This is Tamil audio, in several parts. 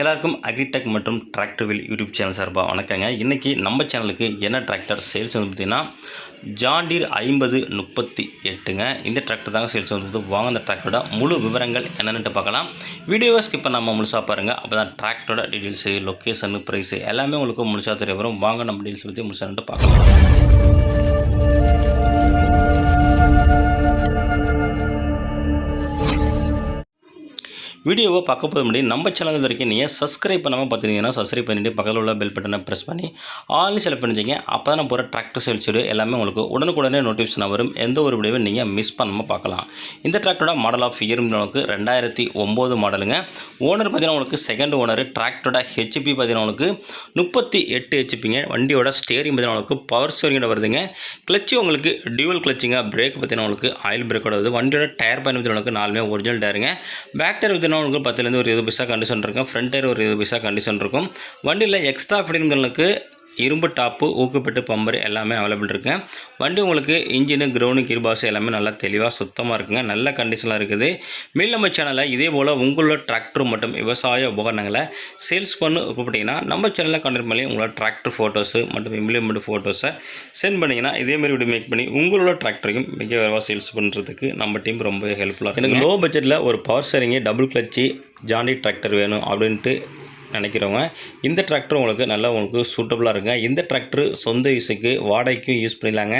எல்லாருக்கும் அக்ரிடெக் மற்றும் டிராக்டர்வில் யூடியூப் சேனல் சார்பாக வணக்கங்க. இன்றைக்கி நம்ம சேனலுக்கு என்ன டிராக்டர் சேல்ஸ் வந்து பார்த்திங்கன்னா ஜாண்டீர் ஐம்பது முப்பத்தி எட்டுங்க. இந்த டிராக்டர் தாங்க சேல்ஸ் வந்து வாங்க. அந்த டிராக்டரோட முழு விவரங்கள் என்னென்னு பார்க்கலாம். வீடியோவை ஸ்கிப் நம்ம முழுசாக பாருங்கள் அப்போ தான் டிராக்டரோட டீட்டெயில்ஸு லொக்கேஷனு ப்ரைஸு எல்லாமே உங்களுக்கு முழுசாக தெரிய வரும். வாங்க நம்ம டீட்டெயில்ஸ் பற்றி முழுசாக பார்க்கலாம். வீடியோவை பார்க்க போது முன்னாடி நம்ம சேனல் வரைக்கும் நீங்கள் சப்ஸ்கிரைப் பண்ணாமல் பார்த்துருந்தீங்கன்னா சப்ஸ்கிரைப் பண்ணிவிட்டு பக்கத்தில் உள்ள பெல் பட்டனை ப்ரெஸ் பண்ணி ஆல்னு செலக்ட் பண்ணிச்சிங்க அப்போ தான் நான் போகிற டிராக்டர் சேல்ஸ் வீடியோ எல்லாமே உங்களுக்கு உடனுக்குடனே நோட்டிஃபிகேஷன் வரும். எந்த ஒரு வீடியோவும் நீங்கள் மிஸ் பண்ணாமல் பார்க்கலாம். இந்த டிராக்டரோட மாடல் ஆஃப் இயர் உங்களுக்கு ரெண்டாயிரத்தி ஒம்பது மாடலுங்க ஓனர் பார்த்தீங்கன்னா உங்களுக்கு செகண்ட் ஓனர் டிராக்டரோட ஹெச்பி பார்த்தீங்கன்னா உங்களுக்கு முப்பத்தி எட்டு ஹெச்பிங்க வண்டியோட ஸ்டேரிங் பார்த்தீங்கன்னா உங்களுக்கு பவர் ஸ்டேரிங்கோட வருதுங்க. கிளச்சு உங்களுக்கு டியூவல் கிளச்சிங்க பிரேக் பார்த்தீங்கன்னா உங்களுக்கு ஆயில் பிரேக்கோட வருது. வண்டியோட டயர் பயன் உங்களுக்கு நாலுமே ஒரிஜினல் டயருங்க பேக் டயர் பார்த்தீங்கன்னா உங்களுக்கு பத்துலேருந்து ஒரு இருபது பைசா கண்டிஷன் இருக்கும். ஃப்ரண்ட் டயர் ஒரு இருபது பைசா கண்டிஷன் இருக்கும். வண்டியில் எக்ஸ்ட்ரா ஃபிட்டிங்களுக்கு இரும்பு டாப்பு ஊக்குப்பட்டு பம்பர் எல்லாமே அவைலபிள் இருக்குது வண்டி உங்களுக்கு இன்ஜினு கிரவுண்டு கிருபாஸ் எல்லாமே நல்லா தெளிவாக சுத்தமாக இருக்குங்க. நல்ல கண்டிஷனாக இருக்குது. மேல் நம்ம சேனலில் இதே போல் உங்களோட டிராக்டர் மற்றும் விவசாய உபகரணங்களை சேல்ஸ் பண்ணு விருப்பப்பட்டீங்கன்னா நம்ம சேனலில் கண்டக்ட் பண்ணி உங்களோட டிராக்டர் ஃபோட்டோஸு மற்றும் இம்ப்ளிமெண்ட் ஃபோட்டோஸை சென்ட் பண்ணிங்கன்னா இதேமாரி வீடியோ மேக் பண்ணி உங்களோட டிராக்டரையும் மிக விரைவாக சேல்ஸ் பண்ணுறதுக்கு நம்ம டீம் ரொம்ப ஹெல்ப்ஃபுல்லாக எனக்கு லோ பட்ஜெட்டில் ஒரு பவர் சரிங்க டபுள் கிளச்சி ஜாண்டி டிராக்டர் வேணும் அப்படின்ட்டு நினைக்கிறவங்க இந்த டிராக்டர் உங்களுக்கு நல்லா உங்களுக்கு சூட்டபுளாக இருக்குங்க. இந்த டிராக்டர் சொந்த யூஸுக்கு வாடகைக்கும் யூஸ் பண்ணிடலாங்க.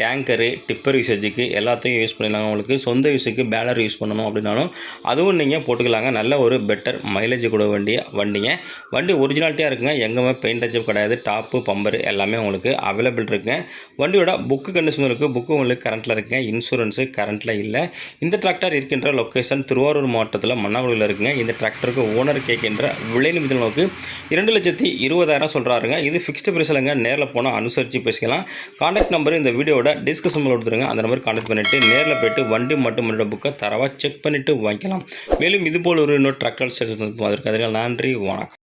டேங்கரு டிப்பர் யூசேஜுக்கு எல்லாத்தையும் யூஸ் பண்ணிடலாம் உங்களுக்கு சொந்த யூஸுக்கு பேலர் யூஸ் பண்ணணும் அப்படின்னாலும் அதுவும் நீங்கள் போட்டுக்கலாங்க. நல்ல ஒரு பெட்டர் மைலேஜ் கூட வேண்டிய வண்டிங்க. வண்டி ஒரிஜினாலிட்டியாக இருக்குங்க. எங்கேயுமே பெயிண்ட் அச்சப் கிடையாது. டாப்பு பம்பர் எல்லாமே உங்களுக்கு அவைலபிள் இருக்குங்க. வண்டியோட புக்கு கண்டிஷன் இருக்குது புக்கு உங்களுக்கு கரண்ட்டில் இருக்குங்க. இன்சூரன்ஸு கரண்ட்டில் இல்லை. இந்த டிராக்டர் இருக்கின்ற லொக்கேஷன் திருவாரூர் மாவட்டத்தில் மன்னாகுடியில் இருக்குங்க. இந்த டிராக்டருக்கு ஓனர் கேட்கின்ற விலை நிமிடம் நோக்கு இரண்டு லட்சத்தி இருபதாயிரம் சொல்கிறாருங்க இது ஃபிக்ஸ்டு பிரைஸ்லங்க நேரில் போனால் அனுசரித்து பேசிக்கலாம். கான்டாக்ட் நம்பர் இந்த வீடியோட டிஸ்கிரிப்ஷனில் கொடுத்துருங்க அந்த நம்பர் கான்டெக்ட் பண்ணிவிட்டு நேரில் போயிட்டு வண்டி மட்டும் மன்னோட புக்கை தரவாக செக் பண்ணிவிட்டு வாங்கிக்கலாம். மேலும் இதுபோல் ஒரு இன்னொரு டிராக்டர் அதற்கு அதில் நன்றி வணக்கம்.